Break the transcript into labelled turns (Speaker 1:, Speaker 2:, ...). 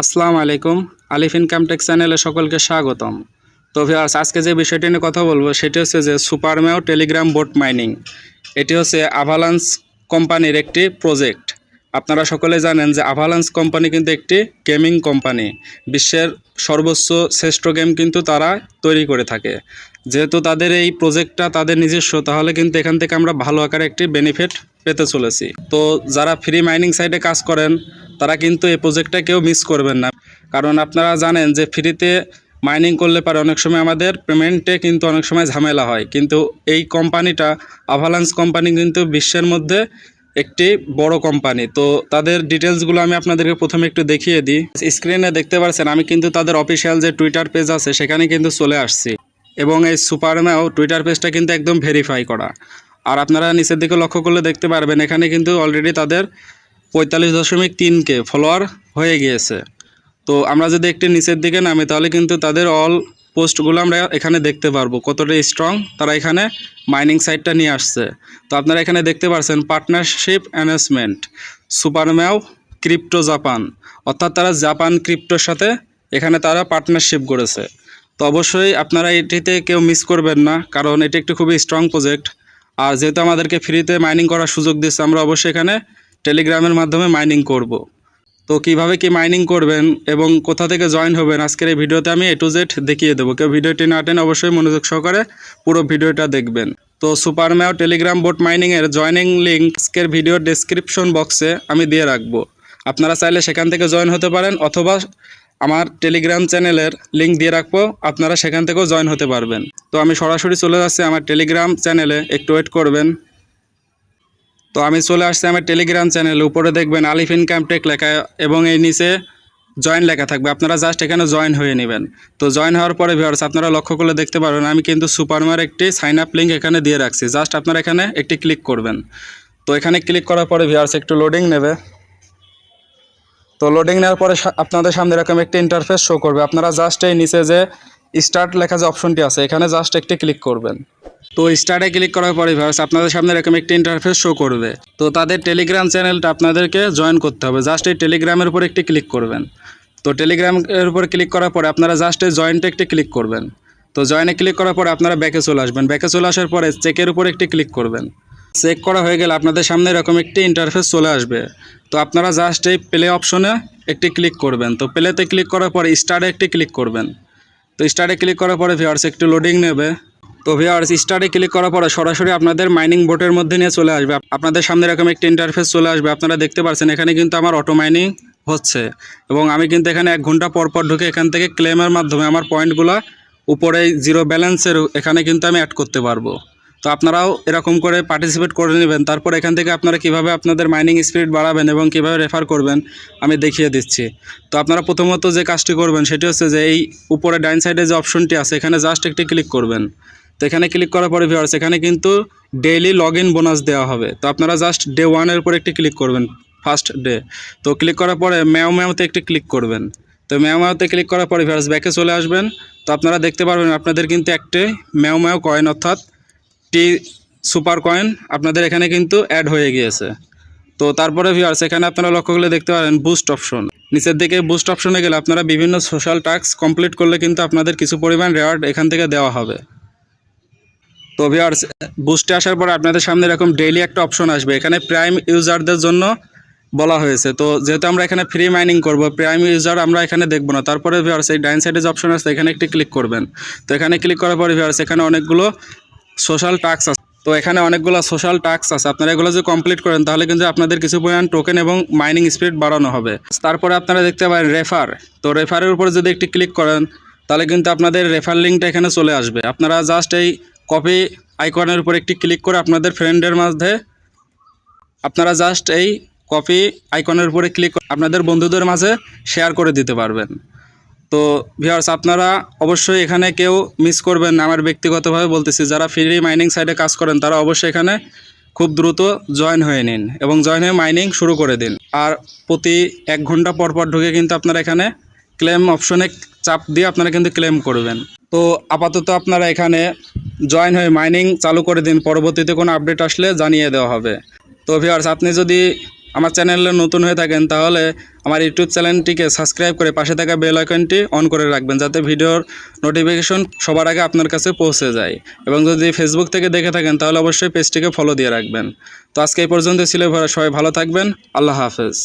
Speaker 1: আসসালামু আলাইকুম। আলিফ income take চ্যানেলে সকলকে স্বাগতম। তো ভিউয়ার্স, আজকে যে বিষয়টি নিয়ে কথা বলব, সেটি হচ্ছে যে সুপারমেও টেলিগ্রাম বোট মাইনিং। এটি হচ্ছে আভালান্স কোম্পানির একটি প্রজেক্ট। আপনারা সকলে জানেন যে আভালান্স কোম্পানি কিন্তু একটি গেমিং কোম্পানি। বিশ্বের সর্বোচ্চ শ্রেষ্ঠ গেম কিন্তু তারা তৈরি করে থাকে। যেহেতু তাদের এই প্রজেক্টটা তাদের নিজস্ব, তাহলে কিন্তু এখান থেকে আমরা ভালো আকারে একটি বেনিফিট পেতে চলেছি। তো যারা ফ্রি মাইনিং সাইটে কাজ করেন তারা কিন্তু এই প্রজেক্টটা কেউ মিস করবেন না। কারণ আপনারা জানেন যে ফ্রিতে মাইনিং করলে পারে অনেক সময় আমাদের পেমেন্টে কিন্তু অনেক সময় ঝামেলা হয়। কিন্তু এই কোম্পানিটা আভালান্স কোম্পানি কিন্তু বিশ্বের মধ্যে একটি বড় কোম্পানি তো তাদের ডিটেলসগুলো আমি আপনাদেরকে প্রথমে একটু দেখিয়ে দিই। স্ক্রিনে দেখতে পাচ্ছেন আমি কিন্তু তাদের অফিসিয়াল যে টুইটার পেজ আছে, সেখানে কিন্তু চলে আসছি। এবং এই সুপারম্যাও টুইটার পেজটা কিন্তু একদম ভেরিফাই করা। আর আপনারা নিচের দিকে লক্ষ্য করলে দেখতে পারবেন, এখানে কিন্তু অলরেডি তাদের পঁয়তাল্লিশ দশমিক তিনকে ফলোয়ার হয়ে গিয়েছে। তো আমরা যদি একটু নিচের দিকে নামি, তাহলে কিন্তু তাদের অল পোস্টগুলো আমরা এখানে দেখতে পারব। কতটা স্ট্রং তারা এখানে মাইনিং সাইটটা নিয়ে আসছে। তো আপনারা এখানে দেখতে পাচ্ছেন partnership announcement Supermeow crypto Japan অর্থাৎ তারা জাপান ক্রিপ্টোর সাথে এখানে তারা পার্টনারশিপ করেছে। তো অবশ্যই আপনারা এটিতে কেউ মিস করবেন না, কারণ এটি একটি খুবই স্ট্রং প্রজেক্ট আর যেহেতু আমাদেরকে ফ্রিতে মাইনিং করার সুযোগ দিচ্ছে আমরা অবশ্যই এখানে টেলিগ্রামের মাধ্যমে মাইনিং করব। তো কীভাবে কি মাইনিং করবেন এবং কোথা থেকে জয়েন হবেন আজকের এই ভিডিওতে আমি এ টু জেড দেখিয়ে দেবো। কেউ ভিডিওটি না টেন অবশ্যই মনোযোগ সহকারে পুরো ভিডিওটা দেখবেন। তো সুপারম্যাও টেলিগ্রাম বোট মাইনিংয়ের জয়নিং লিঙ্ক আজকের ভিডিও ডেসক্রিপশন বক্সে আমি দিয়ে রাখব। আপনারা চাইলে সেখান থেকে জয়েন হতে পারেন অথবা আমার টেলিগ্রাম চ্যানেলের লিঙ্ক দিয়ে রাখব, আপনারা সেখান থেকেও জয়েন হতে পারবেন। তো আমি সরাসরি চলে যাচ্ছি আমার টেলিগ্রাম চ্যানেলে একটু ওয়েট করবেন। তো আমি চলে আসছি আমার টেলিগ্রাম চ্যানেলে উপরে দেখবেন আলিফ ইনকাম টেক লেখা এবং এই নিচে জয়েন লেখা থাকবে। আপনারা জাস্ট এখানে জয়েন হয়ে নেবেন। তো জয়েন হওয়ার পরে ভিউয়ার্স আপনারা লক্ষ্য করলে দেখতে পারবেন, আমি কিন্তু সুপারমার একটি সাইন আপ লিঙ্ক এখানে দিয়ে রাখছি। জাস্ট আপনারা এখানে একটি ক্লিক করবেন। তো এখানে ক্লিক করার পরে ভিউয়ার্স একটু লোডিং নেবে। তো লোডিং নেওয়ার পরে আপনাদের সামনে এরকম একটি ইন্টারফেস শো করবে। আপনারা জাস্ট এই নিচে যে স্টার্ট লেখা যে অপশনটি আছে, এখানে জাস্ট একটি ক্লিক করবেন। তো স্টার্টে ক্লিক করার পরে ভিউয়ার্স আপনাদের সামনে এরকম একটি ইন্টারফেস শো করবে। তো তাদের টেলিগ্রাম চ্যানেলটা আপনাদেরকে জয়েন করতে হবে। জাস্ট এই টেলিগ্রামের উপর একটি ক্লিক করবেন। তো টেলিগ্রামের উপর ক্লিক করার পরে আপনারা জাস্ট এই জয়েন্টে একটি ক্লিক করবেন। তো জয়েনে ক্লিক করার পরে আপনারা ব্যাকে চলে আসবেন। ব্যাকে চলে আসার পরে চেকের উপর একটি ক্লিক করবেন। চেক করা হয়ে গেলে আপনাদের সামনে এরকম একটি ইন্টারফেস চলে আসবে। তো আপনারা জাস্ট এই প্লে অপশনে একটি ক্লিক করবেন। তো প্লেতে ক্লিক করার পরে স্টার্টে একটি ক্লিক করবেন। তো স্টার্টে ক্লিক করার পরে ভিওয়ার্স একটু লোডিং নেবে। তো ভিওয়ার্স স্টারে ক্লিক করার পরে সরাসরি আপনাদের মাইনিং বোটের মধ্যে নিয়ে চলে আসবে। আপনাদের সামনে এরকম একটি ইন্টারফেস চলে আসবে। আপনারা দেখতে পাচ্ছেন এখানে কিন্তু আমার অটো মাইনিং হচ্ছে। এবং আমি কিন্তু এখানে এক ঘণ্টা পর পর ঢুকে এখান থেকে ক্লেমের মাধ্যমে আমার পয়েন্টগুলো উপরে জিরো ব্যালেন্সের এখানে কিন্তু আমি অ্যাড করতে পারব। তো আপনারাও এরকম করে পার্টিসিপেট করে নেবেন। তারপর এখান থেকে আপনারা কীভাবে আপনাদের মাইনিং স্পিড বাড়াবেন এবং কীভাবে রেফার করবেন, আমি দেখিয়ে দিচ্ছি। তো আপনারা প্রথমত যে কাজটি করবেন, সেটি হচ্ছে যে এই উপরে ডাইন সাইডে যে অপশনটি আছে, এখানে জাস্ট একটি ক্লিক করবেন। তো এখানে ক্লিক করার পরে ভিউয়ার্স এখানে কিন্তু ডেইলি লগ বোনাস দেওয়া হবে। তো আপনারা জাস্ট ডে ওয়ানের উপর একটি ক্লিক করবেন ফার্স্ট ডে তো ক্লিক করার পরে ম্যাও ম্যাওতে একটি ক্লিক করবেন। তো ম্যাও ম্যাওতে ক্লিক করার পরে ভিউয়ার্স ব্যাকে চলে আসবেন। তো আপনারা দেখতে পারবেন, আপনাদের কিন্তু একটি ম্যাও ম্যাও কয়েন অর্থাৎ টি সুপার কয়েন আপনাদের এখানে কিন্তু অ্যাড হয়ে গিয়েছে। তো তারপরে ভিউয়ার্স এখানে আপনারা লক্ষ্য করলে দেখতে পারেন বুস্ট অপশন নিচের দিকে বুস্ট অপশনে গেলে আপনারা বিভিন্ন সোশ্যাল টাস্ক কমপ্লিট করলে কিন্তু আপনাদের কিছু পরিমাণ রেওয়ার্ড এখান থেকে দেওয়া হবে। তো ভিউয়ার্স বুস্টে আসার পর আপনাদের সামনে এরকম ডেইলি একটা অপশন আসবে। এখানে প্রাইম ইউজারদের জন্য বলা হয়েছে। তো যেহেতু আমরা এখানে ফ্রি মাইনিং করব প্রাইম ইউজার আমরা এখানে দেখব না। তারপরে ভিউয়ার্স এই ডাইন সাইডে যে অপশন আছে, এখানে একটি ক্লিক করবেন। তো এখানে ক্লিক করার পরে ভিউয়ার্স এখানে অনেকগুলো সোশ্যাল টাস্ক আছে। তো এখানে অনেকগুলো সোশ্যাল টাস্ক আছে। আপনারা এগুলো যদি কমপ্লিট করেন, তাহলে কিন্তু আপনাদের কিছু পরিমাণ টোকেন এবং মাইনিং স্পিড বাড়ানো হবে। তারপরে আপনারা দেখতে পারেন রেফার তো রেফারের উপর যদি একটি ক্লিক করেন, তাহলে কিন্তু আপনাদের রেফার লিঙ্কটা এখানে চলে আসবে। আপনারা জাস্ট এই কপি আইকনের উপর একটি ক্লিক করে আপনাদের ফ্রেন্ডের মাঝে আপনারা জাস্ট এই কপি আইকনের উপরে ক্লিক আপনাদের বন্ধুদের মাঝে শেয়ার করে দিতে পারবেন। তো ভিউয়ার্স আপনারা অবশ্যই এখানে কেউ মিস করবেন না। আমার ব্যক্তিগতভাবে বলতেছি, যারা ফ্রি মাইনিং সাইডে কাজ করেন, তারা অবশ্যই এখানে খুব দ্রুত জয়েন হয়ে নিন এবং জয়েন হয়ে মাইনিং শুরু করে দিন। আর প্রতি এক ঘণ্টা পর পর ঢুকে কিন্তু আপনারা এখানে ক্লেম অপশনে চাপ দিয়ে আপনারা কিন্তু ক্লেম করবেন। তো আপাতত আপনারা এখানে জয়েন হয়ে মাইনিং চালু করে দিন। পরবর্তীতে কোনো আপডেট আসলে জানিয়ে দেওয়া হবে। তো ভিউয়ার্স আপনি যদি আমার চ্যানেলে নতুন হয়ে থাকেন, তাহলে আমার ইউটিউব চ্যানেলটিকে সাবস্ক্রাইব করে পাশে থাকা বেল আইকনটি অন করে রাখবেন যাতে ভিডিওর নোটিফিকেশন সবার আগে আপনার কাছে পৌঁছে যায়। এবং যদি ফেসবুক থেকে দেখে থাকেন, তাহলে অবশ্যই পেজটিকে ফলো দিয়ে রাখবেন। তো আজকে এই পর্যন্ত ছিল সবাই ভালো থাকবেন। আল্লাহ হাফেজ।